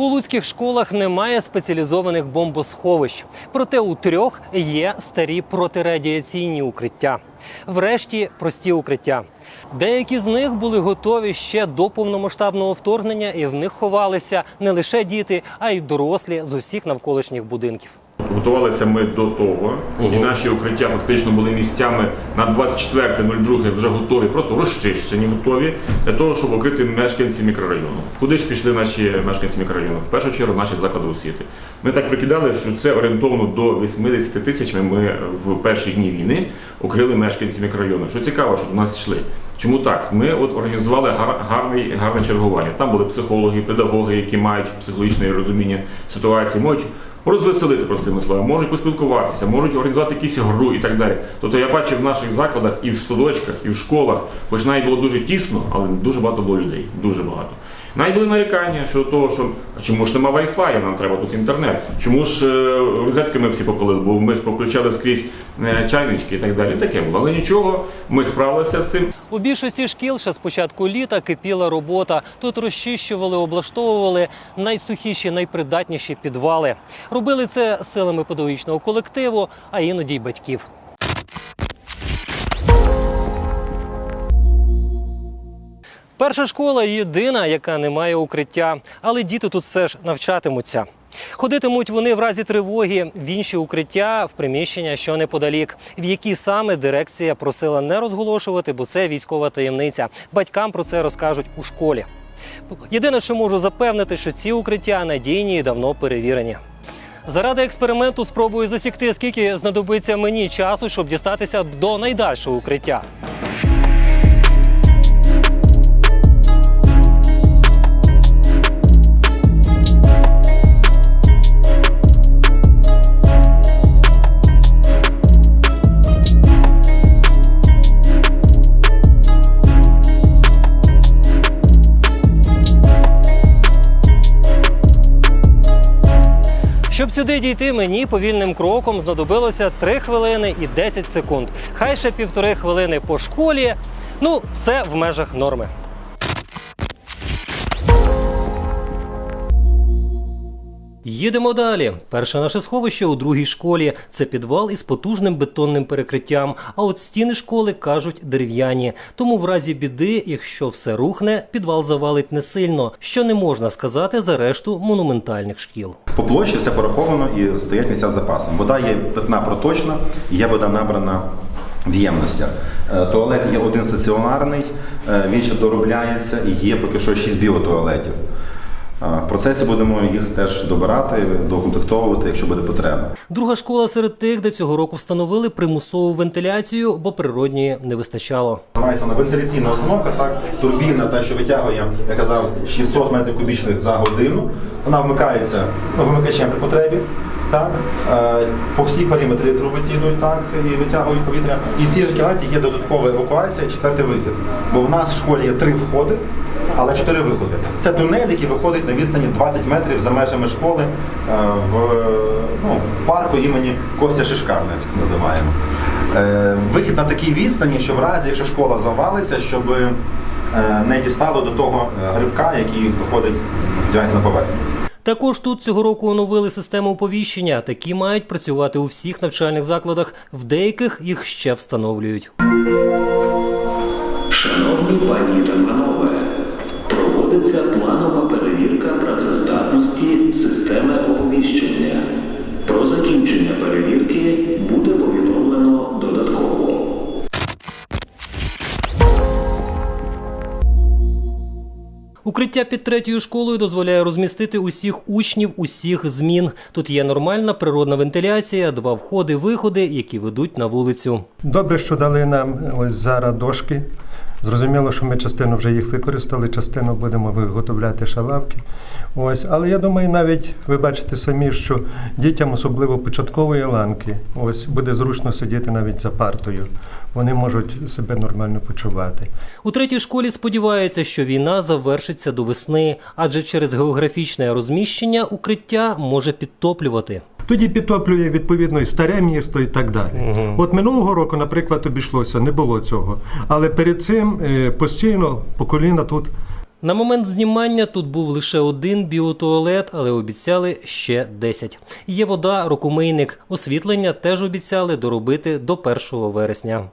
У луцьких школах немає спеціалізованих бомбосховищ, проте у трьох є старі протирадіаційні укриття. Врешті прості укриття. Деякі з них були готові ще до повномасштабного вторгнення, і в них ховалися не лише діти, а й дорослі з усіх навколишніх будинків. Готувалися ми до того, і наші укриття фактично були місцями на 24.02 вже готові, просто розчищені, готові для того, щоб укрити мешканці мікрорайону. Куди ж пішли наші мешканці мікрорайону? В першу чергу наші заклади освіти. Ми так прикидали, що це орієнтовно до 80 тисяч ми в перші дні війни укрили мешканці мікрорайону. Що цікаво, що до нас йшли. Чому так? Ми от організували гар- гарний, гарне чергування. Там були психологи, педагоги, які мають психологічне розуміння ситуації, можуть розвеселити простими словами, можуть поспілкуватися, можуть організувати якісь гру і так далі. Тобто я бачив в наших закладах і в садочках, і в школах, хоч навіть було дуже тісно, але дуже багато було людей. Дуже багато. Навіть були нарікання щодо того, що чому ж нема Wi-Fi, нам треба тут інтернет. Чому ж е, розетки ми всі попалили, бо ми ж поключали скрізь е, чайнички і так далі. Таке було. Але нічого, ми справилися з цим. У більшості шкіл ще з початку літа кипіла робота. Тут розчищували, облаштовували найсухіші, найпридатніші підвали. Робили це силами педагогічного колективу, а іноді й батьків. Перша школа єдина, яка не має укриття, але діти тут все ж навчатимуться. Ходитимуть вони в разі тривоги в інші укриття в приміщення, що неподалік, в які саме дирекція просила не розголошувати, бо це військова таємниця. Батькам про це розкажуть у школі. Єдине, що можу запевнити, що ці укриття надійні і давно перевірені. Заради експерименту спробую засікти, скільки знадобиться мені часу, щоб дістатися до найдальшого укриття. Щоб сюди дійти, мені повільним кроком знадобилося 3 хвилини і 10 секунд. Хай ще півтори хвилини по школі. Ну, все в межах норми. Їдемо далі. Перше наше сховище у другій школі. Це підвал із потужним бетонним перекриттям. А от стіни школи кажуть дерев'яні. Тому в разі біди, якщо все рухне, підвал завалить не сильно, що не можна сказати за решту монументальних шкіл. По площі все пораховано і стоять місця з запасом. Вода є питна проточна, є вода набрана в ємностях. Е, Туалет є один стаціонарний, е, він ще доробляється і є поки що 6 біотуалетів. В процесі будемо їх теж добирати, докомплектовувати, якщо буде потреба. Друга школа серед тих, де цього року встановили примусову вентиляцію, бо природньої не вистачало. Мається на вентиляційна установка, так, турбіна, та, що витягує, я казав, 600 метрів кубічних за годину. Вона вмикається ну, вимикачем при потребі. Так, е, по всій периметрі труби ці йдуть так і витягують повітря. І в цій же кімнаті є додаткова евакуація, четвертий вихід. Бо в нас в школі є три входи, але чотири виходи. Це тунель, який виходить на відстані 20 метрів за межами школи е, в, ну, в парку імені Костя Шишка, ми називаємо. Е, Вихід на такій відстані, що в разі, якщо школа завалиться, щоб не дістало до того грибка, який виходить на поверхню. Також тут цього року оновили систему оповіщення. Такі мають працювати у всіх навчальних закладах. В деяких їх ще встановлюють. Шановні пані та Укриття під третьою школою дозволяє розмістити усіх учнів усіх змін. Тут є нормальна природна вентиляція, два входи-виходи, які ведуть на вулицю. Добре, що дали нам ось зараз дошки. Зрозуміло, що ми частину вже їх використали, частину будемо виготовляти шалавки. Ось, але я думаю, навіть ви бачите самі, що дітям, особливо початкової ланки, ось буде зручно сидіти навіть за партою. Вони можуть себе нормально почувати. У третій школі сподіваються, що війна завершиться до весни, адже через географічне розміщення укриття може підтоплювати. Тоді підтоплює відповідно і старе місто і так далі. От минулого року, наприклад, обійшлося, не було цього. Але перед цим е, постійно поколіна тут На момент знімання тут був лише один біотуалет, але обіцяли ще 10. Є вода, рукомийник. Освітлення теж обіцяли доробити до 1 вересня.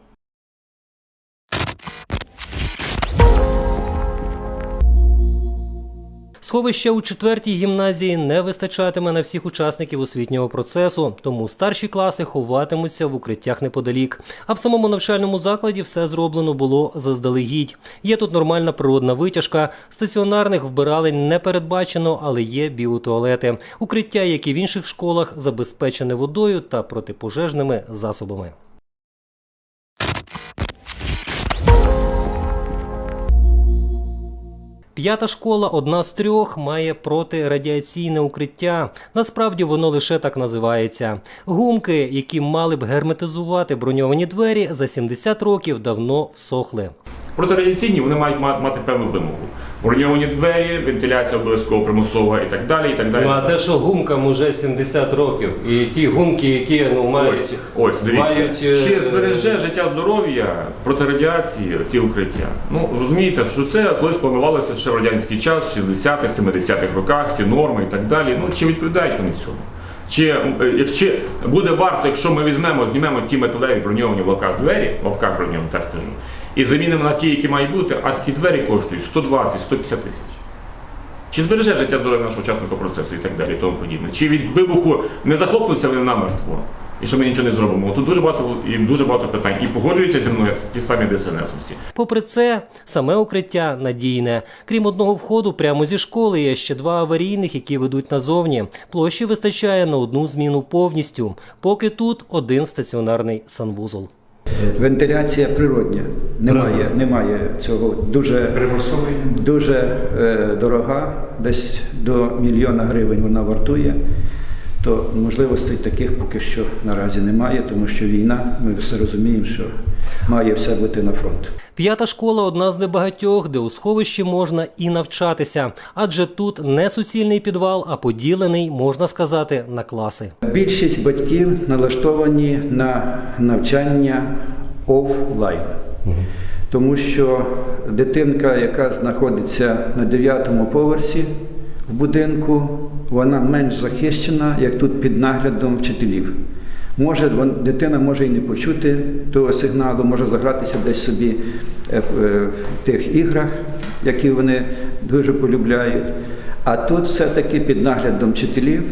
Сховища у четвертій гімназії не вистачатиме на всіх учасників освітнього процесу, тому старші класи ховатимуться в укриттях неподалік. А в самому навчальному закладі все зроблено було заздалегідь. Є тут нормальна природна витяжка, стаціонарних вбиралень не передбачено, але є біотуалети. Укриття, як і в інших школах, забезпечене водою та протипожежними засобами. П'ята школа, одна з трьох, має протирадіаційне укриття. Насправді воно лише так називається. Гумки, які мали б герметизувати броньовані двері, за 70 років давно всохли. Протирадіаційні вони мають мати певну вимогу. Броньовані двері, вентиляція обов'язково примусова і так далі. І так далі. Ну, де що гумкам уже 70 років, і ті гумки, які ну Ось, ось дивіться, е, чи збереже життя здоров'я проти радіації ці укриття. Ну розумієте, що це колись планувалося ще в радянський час, в 60-х, 70-х роках, ці норми і так далі. Ну чи відповідають вони цьому? Чи е, якщо буде варто, якщо ми візьмемо, знімемо ті металеві броньовані в лапках двері, в лапках броньовані, так скажу, і замінимо на ті, які мають бути, а такі двері коштують 120-150 тисяч. Чи збереже життя здоров'я нашого учасника процесу і так далі, і тому подібне? Чи від вибуху не захлопнуться вони намертво? І що ми нічого не зробимо? Тут дуже багато і дуже багато питань. І погоджуються зі мною ті самі ДСНСовці. Попри це, саме укриття надійне. Крім одного входу, прямо зі школи є ще два аварійних, які ведуть назовні. Площі вистачає на одну зміну повністю. Поки тут один стаціонарний санвузол. Вентиляція природня. Немає, немає цього. Дуже, дуже е, дорога, десь до мільйона гривень вона вартує. То можливостей таких поки що наразі немає, тому що війна, ми все розуміємо, що має все бути на фронт. П'ята школа одна з небагатьох, де у сховищі можна і навчатися, адже тут не суцільний підвал, а поділений, можна сказати, на класи. Більшість батьків налаштовані на навчання офлайн. Тому що дитинка, яка знаходиться на 9 поверсі в будинку, вона менш захищена, як тут під наглядом вчителів. Може, дитина може і не почути того сигналу, може загратися десь собі е, е, в тих іграх, які вони дуже полюбляють. А тут все-таки під наглядом вчителів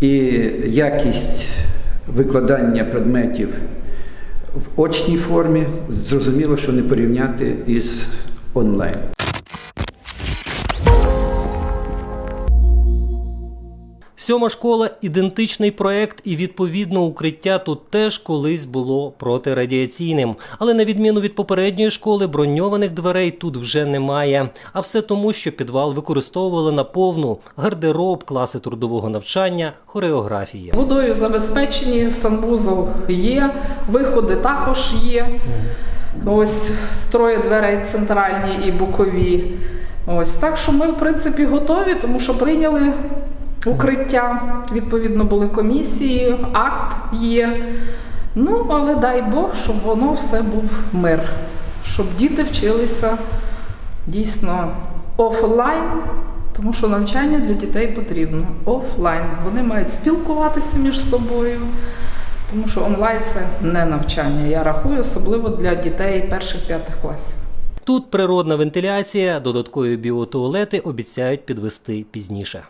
і якість викладання предметів в очній формі зрозуміло, що не порівняти із онлайн. Сьома школа ідентичний проект, і відповідно укриття тут теж колись було протирадіаційним. Але на відміну від попередньої школи, броньованих дверей тут вже немає. А все тому, що підвал використовували на повну гардероб, класи трудового навчання, хореографії. Водою забезпечені, санвузол є, виходи також є. Ось троє дверей центральні і бокові. Ось так що ми, в принципі, готові, тому що прийняли укриття. Відповідно, були комісії, акт є. Ну, але дай Бог, щоб воно все був мир, щоб діти вчилися дійсно офлайн, тому що навчання для дітей потрібно офлайн. Вони мають спілкуватися між собою, тому що онлайн це не навчання. Я рахую, особливо для дітей перших-п'ятих класів. Тут природна вентиляція, додаткові біотуалети обіцяють підвести пізніше.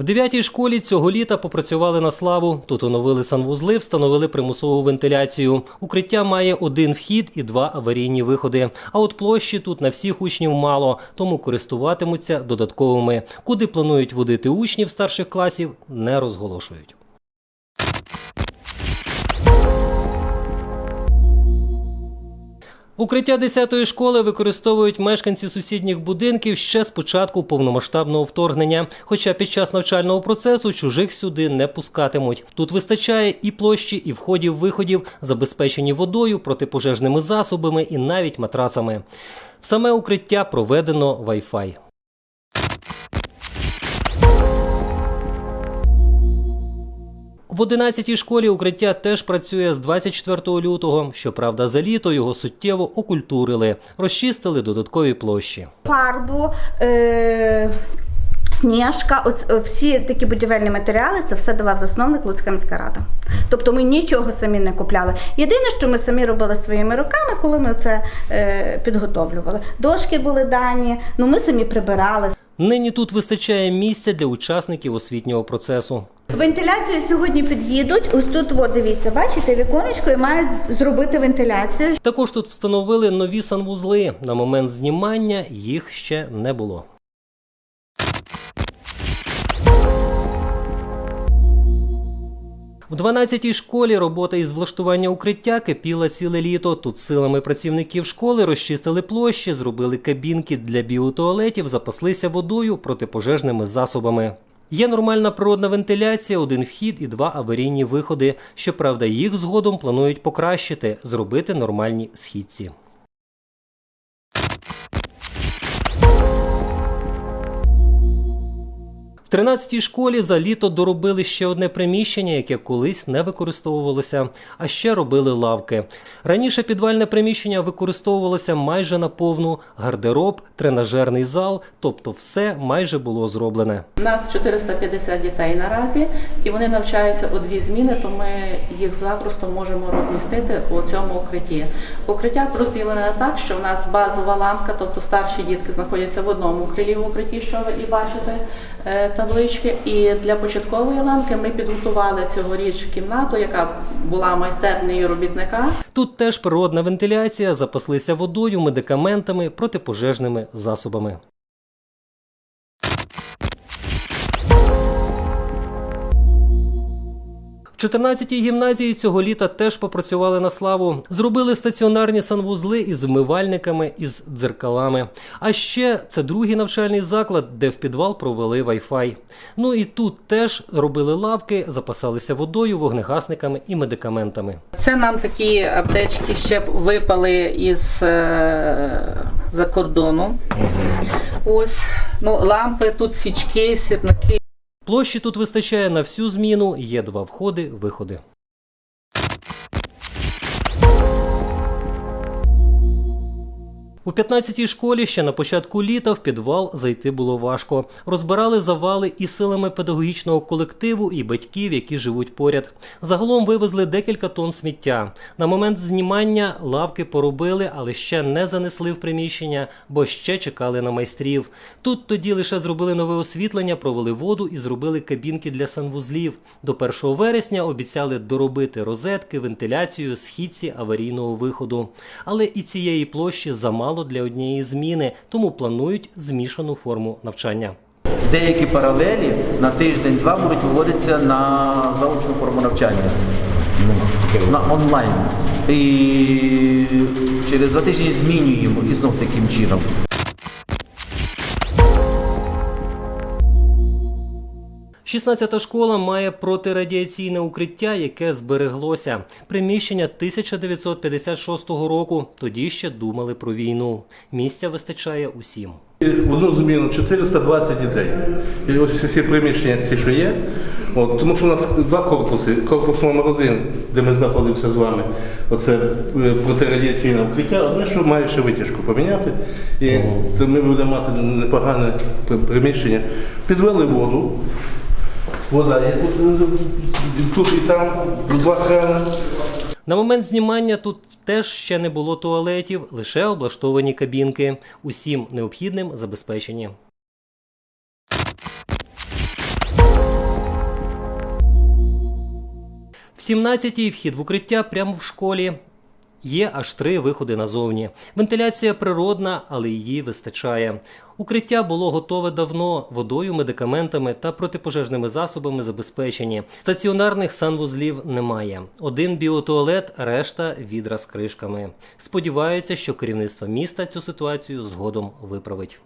В дев'ятій школі цього літа попрацювали на славу. Тут оновили санвузли, встановили примусову вентиляцію. Укриття має один вхід і два аварійні виходи. А от площі тут на всіх учнів мало, тому користуватимуться додатковими. Куди планують водити учнів старших класів, не розголошують. Укриття 10-ї школи використовують мешканці сусідніх будинків ще з початку повномасштабного вторгнення. Хоча під час навчального процесу чужих сюди не пускатимуть. Тут вистачає і площі, і входів-виходів, забезпечені водою, протипожежними засобами і навіть матрацами. В саме укриття проведено Wi-Fi. В В 11-й школі укриття теж працює з 24 лютого. Щоправда, за літо його суттєво окультурили, розчистили додаткові площі. фарбу, е- сніжка, е, всі такі будівельні матеріали, це все давав засновник Луцька міська рада. Тобто ми нічого самі не купляли. Єдине, що ми самі робили своїми руками, коли ми це е- підготовлювали. Дошки були дані, ну ми самі прибирали. Нині тут вистачає місця для учасників освітнього процесу. Вентиляцію сьогодні під'їдуть. Ось тут, от, дивіться, бачите, віконечко і мають зробити вентиляцію. Також тут встановили нові санвузли. На момент знімання їх ще не було. В 12-й школі робота із влаштування укриття кипіла ціле літо. Тут силами працівників школи розчистили площі, зробили кабінки для біотуалетів, запаслися водою, протипожежними засобами. Є нормальна природна вентиляція, один вхід і два аварійні виходи. Щоправда, їх згодом планують покращити, зробити нормальні східці. В 13-й школі за літо доробили ще одне приміщення, яке колись не використовувалося, а ще робили лавки. Раніше підвальне приміщення використовувалося майже на повну гардероб, тренажерний зал, тобто все майже було зроблене. У нас 450 дітей наразі, і вони навчаються у дві зміни, то ми їх запросто можемо розмістити у цьому укритті. Укриття розділене так, що в нас базова ланка, тобто старші дітки знаходяться в одному крилі в укритті, що ви і бачите таблички. І для початкової ланки ми підготували цьогоріч кімнату, яка була майстернею робітника. Тут теж природна вентиляція, запаслися водою, медикаментами, протипожежними засобами. 14-й гімназії цього літа теж попрацювали на славу. Зробили стаціонарні санвузли із вмивальниками із дзеркалами. А ще це другий навчальний заклад, де в підвал провели Wi-Fi. Ну і тут теж робили лавки, запасалися водою, вогнегасниками і медикаментами. Це нам такі аптечки ще б випали із е, за кордону. Ось ну лампи, тут свічки, сірники. Площі тут вистачає на всю зміну, є два входи, виходи. У 15-й школі ще на початку літа в підвал зайти було важко. Розбирали завали і силами педагогічного колективу, і батьків, які живуть поряд. Загалом вивезли декілька тонн сміття. На момент знімання лавки поробили, але ще не занесли в приміщення, бо ще чекали на майстрів. Тут тоді лише зробили нове освітлення, провели воду і зробили кабінки для санвузлів. До 1 вересня обіцяли доробити розетки, вентиляцію, східці аварійного виходу. Але і цієї площі замало для однієї зміни, тому планують змішану форму навчання. Деякі паралелі на тиждень-два будуть виводитися на заочну форму навчання. На онлайн. І через два тижні змінюємо і знов таким чином. Шістнадцята школа має протирадіаційне укриття, яке збереглося. Приміщення 1956 року. Тоді ще думали про війну. Місця вистачає усім. В одну зміну 420 дітей. І ось всі приміщення, ці, що є. От, тому що у нас два корпуси. Корпус номер один, де ми знаходимося з вами, оце е, протирадіаційне укриття, одне, що має ще витяжку поміняти. І ми будемо мати непогане приміщення. Підвели воду. Вода є тут, е, тут і там, два крани. На момент знімання тут теж ще не було туалетів, лише облаштовані кабінки. Усім необхідним забезпечені. В 17-й вхід в укриття прямо в школі. Є аж три виходи назовні. Вентиляція природна, але її вистачає. Укриття було готове давно, водою, медикаментами та протипожежними засобами забезпечені. Стаціонарних санвузлів немає. Один біотуалет, решта відра з кришками. Сподіваються, що керівництво міста цю ситуацію згодом виправить.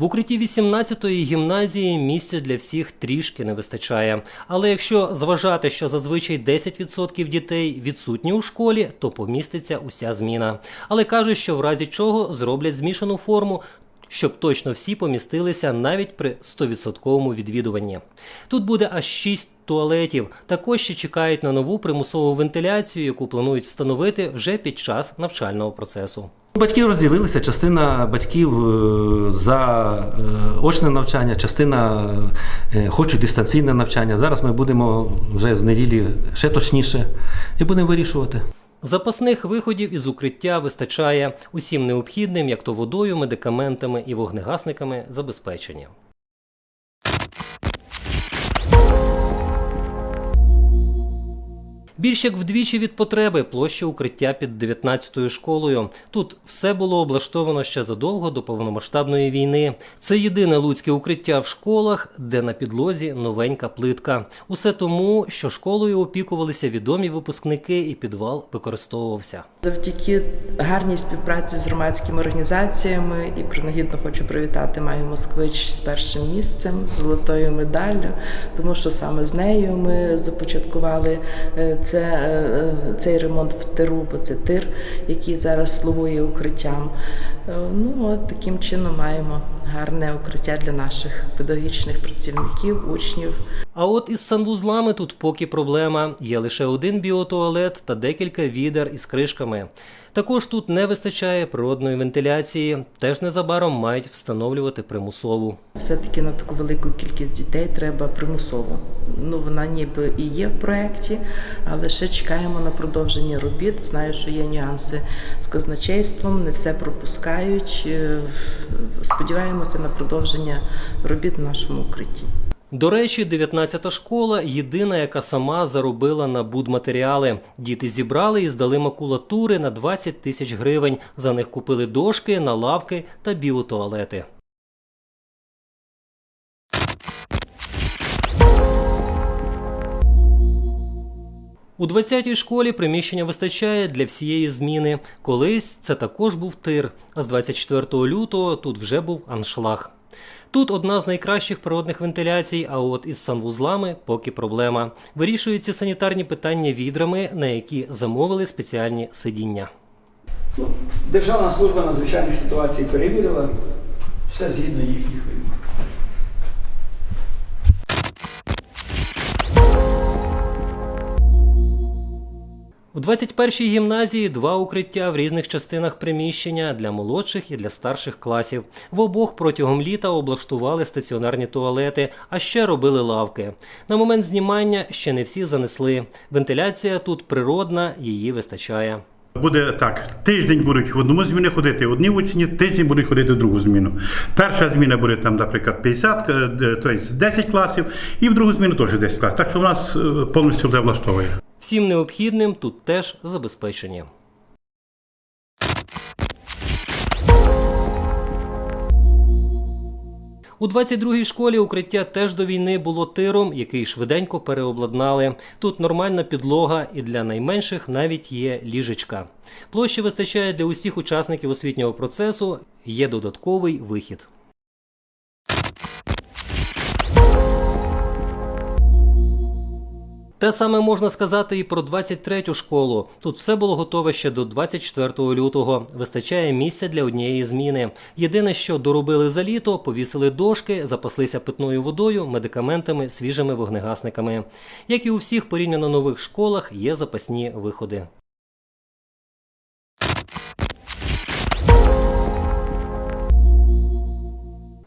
В укритті 18-ї гімназії місця для всіх трішки не вистачає. Але якщо зважати, що зазвичай 10% дітей відсутні у школі, то поміститься уся зміна. Але кажуть, що в разі чого зроблять змішану форму. Щоб точно всі помістилися навіть при 100% відвідуванні. Тут буде аж 6 туалетів. Також ще чекають на нову примусову вентиляцію, яку планують встановити вже під час навчального процесу. Батьки розділилися. Частина батьків е, за е, очне навчання, частина е, хочуть дистанційне навчання. Зараз ми будемо вже з неділі ще точніше і будемо вирішувати. Запасних виходів із укриття вистачає усім необхідним, як то водою, медикаментами і вогнегасниками забезпечення. Більш як вдвічі від потреби площа укриття під 19-ю школою. Тут все було облаштовано ще задовго до повномасштабної війни. Це єдине луцьке укриття в школах, де на підлозі новенька плитка. Усе тому, що школою опікувалися відомі випускники, і підвал використовувався. Завдяки гарній співпраці з громадськими організаціями і принагідно хочу привітати Маю Москвич з першим місцем, золотою медаллю, тому що саме з нею ми започаткували е, це, е, цей ремонт в тиру, бо це тир, який зараз слугує укриттям. Е, Ну от таким чином маємо гарне укриття для наших педагогічних працівників, учнів. А от із санвузлами тут поки проблема. Є лише один біотуалет та декілька відер із кришками. Також тут не вистачає природної вентиляції, теж незабаром мають встановлювати примусову. Все-таки на таку велику кількість дітей треба примусово. Ну вона ніби і є в проєкті, але ще чекаємо на продовження робіт. Знаю, що є нюанси з казначейством, не все пропускають. Е, Сподіваємося на продовження робіт в нашому укритті. До речі, 19-та школа єдина, яка сама заробила на будматеріали. Діти зібрали і здали макулатури на 20 тисяч гривень. За них купили дошки, налавки та біотуалети. У 20-й школі приміщення вистачає для всієї зміни. Колись це також був тир, а з 24 лютого тут вже був аншлаг. Тут одна з найкращих природних вентиляцій, а от із санвузлами поки проблема. Вирішуються санітарні питання відрами, на які замовили спеціальні сидіння. Державна служба надзвичайних ситуацій перевірила все згідно їхніх вимог. У 21-й гімназії два укриття в різних частинах приміщення для молодших і для старших класів. В обох протягом літа облаштували стаціонарні туалети, а ще робили лавки. На момент знімання ще не всі занесли. Вентиляція тут природна, її вистачає. Буде так: тиждень будуть в одному зміні ходити одні учні, тиждень будуть ходити в другу зміну. Перша зміна буде там, наприклад, 50, е, тобто 10 класів, і в другу зміну теж 10 класів. Так що в нас е, повністю все влаштовує. Всім необхідним тут теж забезпечені. У 22-й школі укриття теж до війни було тиром, який швиденько переобладнали. Тут нормальна підлога і для найменших навіть є ліжечка. Площі вистачає для усіх учасників освітнього процесу, є додатковий вихід. Те саме можна сказати і про 23-ю школу. Тут все було готове ще до 24 лютого. Вистачає місця для однієї зміни. Єдине, що доробили за літо, повісили дошки, запаслися питною водою, медикаментами, свіжими вогнегасниками. Як і у всіх порівняно нових школах, є запасні виходи.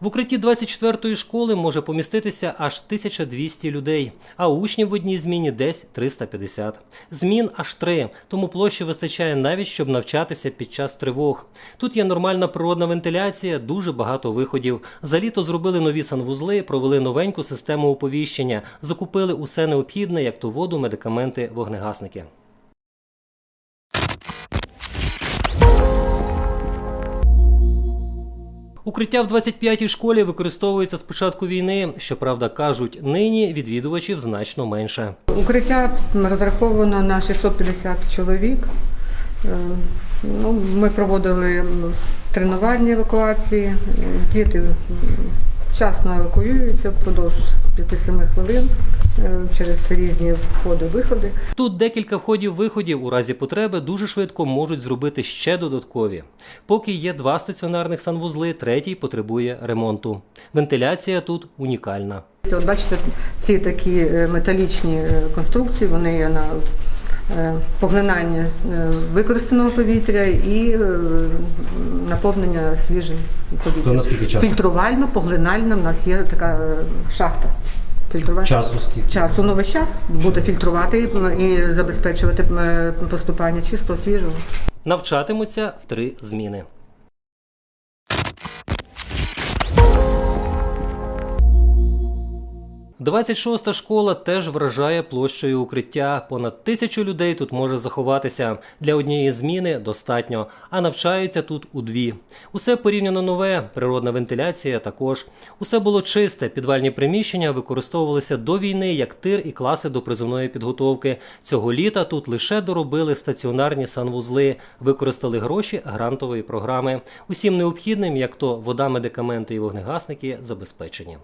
В укритті 24-ї школи може поміститися аж 1200 людей, а учнів в одній зміні десь 350. Змін аж три, тому площі вистачає навіть, щоб навчатися під час тривог. Тут є нормальна природна вентиляція, дуже багато виходів. За літо зробили нові санвузли, провели новеньку систему оповіщення, закупили усе необхідне, як то воду, медикаменти, вогнегасники. Укриття в 25-й школі використовується з початку війни. Щоправда, кажуть, нині відвідувачів значно менше. Укриття розраховано на 650 чоловік. Е, Ну, ми проводили тренувальні евакуації. Е, Діти вчасно евакуюються впродовж 5-7 хвилин. е, через різні входи-виходи. Тут декілька входів-виходів у разі потреби дуже швидко можуть зробити ще додаткові. Поки є два стаціонарних санвузли, третій потребує ремонту. Вентиляція тут унікальна. От бачите, ці такі е, металічні е, конструкції, вони є на поглинання е, використаного повітря і е, наповнення свіжим повітрям. То наскільки часу? Фільтрувально, поглинально в нас є така е, шахта. Фільтрування. Часу скільки? Часу ну весь час буде фільтрувати і, забезпечувати е, поступання чисто свіжого. Навчатимуться в три зміни. Двадцять шоста школа теж вражає площею укриття. Понад тисячу людей тут може заховатися. Для однієї зміни достатньо, а навчаються тут у дві. Усе порівняно нове, природна вентиляція також. Усе було чисте. Підвальні приміщення використовувалися до війни як тир і класи до призовної підготовки. Цього літа тут лише доробили стаціонарні санвузли, використали гроші грантової програми. Усім необхідним, як то вода, медикаменти і вогнегасники, забезпечені.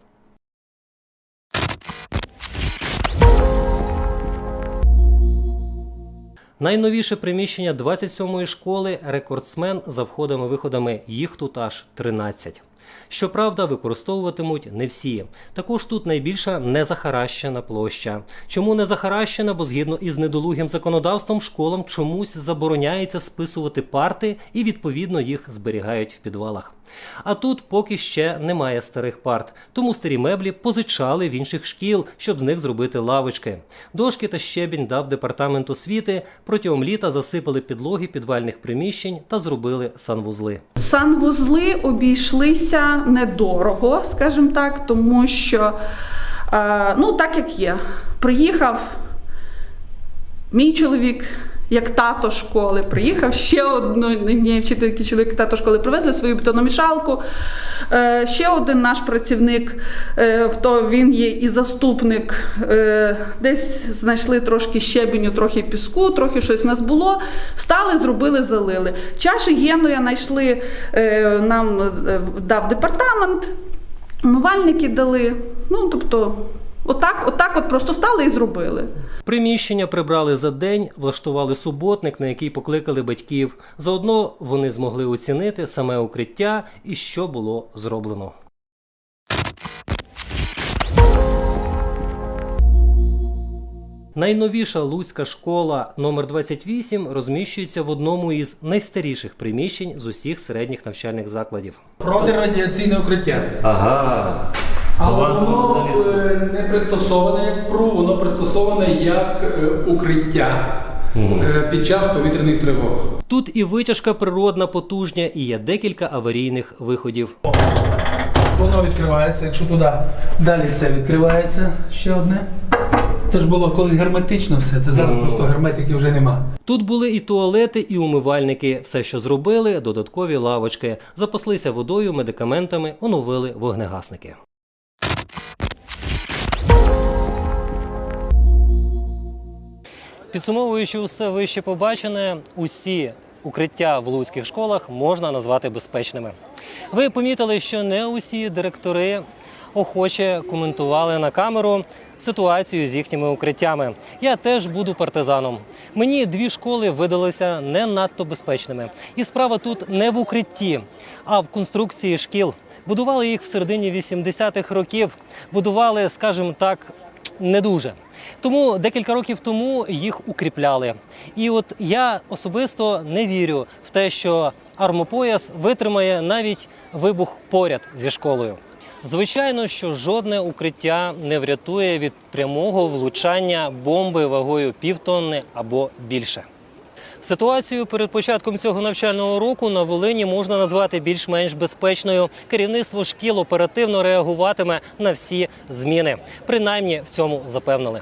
Найновіше приміщення 27-ї школи рекордсмен за входами-виходами. Їх тут аж 13. Щоправда, використовуватимуть не всі. Також тут найбільша незахаращена площа. Чому не захаращена? Бо згідно із недолугим законодавством школам чомусь забороняється списувати парти і відповідно їх зберігають в підвалах. А тут поки ще немає старих парт, тому старі меблі позичали в інших шкіл, щоб з них зробити лавочки. Дошки та щебінь дав департамент освіти. Протягом літа засипали підлоги підвальних приміщень та зробили санвузли. Санвузли обійшлися недорого, скажімо так, тому що, е, ну так як є, приїхав мій чоловік. Як тато школи приїхав ще одної вчительки чоловік тато школи привезли свою бетономішалку. Е, ще один наш працівник, е, то він є і заступник. Е, десь знайшли трошки щебеню, трохи піску, трохи щось в нас було. Стали, зробили, залили. Чаші генуя знайшли, нам дав департамент, умивальники дали. Ну, тобто, отак, отак от просто стали і зробили. Приміщення прибрали за день, влаштували суботник, на який покликали батьків. Заодно вони змогли оцінити саме укриття і що було зроблено. Найновіша Луцька школа номер 28 розміщується в одному із найстаріших приміщень з усіх середніх навчальних закладів. Протирадіаційне укриття. Ага. А воно е, не пристосоване як ПРУ, воно пристосоване як е, укриття е, під час повітряних тривог. Тут і витяжка природна потужня, і є декілька аварійних виходів. Воно відкривається, якщо туди далі це відкривається ще одне. Це ж було колись герметично все, це зараз просто герметиків вже нема. Тут були і туалети, і умивальники. Все, що зробили, додаткові лавочки. Запаслися водою, медикаментами, оновили вогнегасники. Підсумовуючи усе вище побачене, усі укриття в луцьких школах можна назвати безпечними. Ви помітили, що не усі директори охоче коментували на камеру ситуацію з їхніми укриттями. Я теж буду партизаном. Мені дві школи видалися не надто безпечними. І справа тут не в укритті, а в конструкції шкіл. Будували їх в середині 80-х років. Будували, скажімо так, не дуже. Тому декілька років тому їх укріпляли. І от я особисто не вірю в те, що армопояс витримає навіть вибух поряд зі школою. Звичайно, що жодне укриття не врятує від прямого влучання бомби вагою півтонни або більше. Ситуацію перед початком цього навчального року на Волині можна назвати більш-менш безпечною. Керівництво шкіл оперативно реагуватиме на всі зміни. Принаймні в цьому запевнили.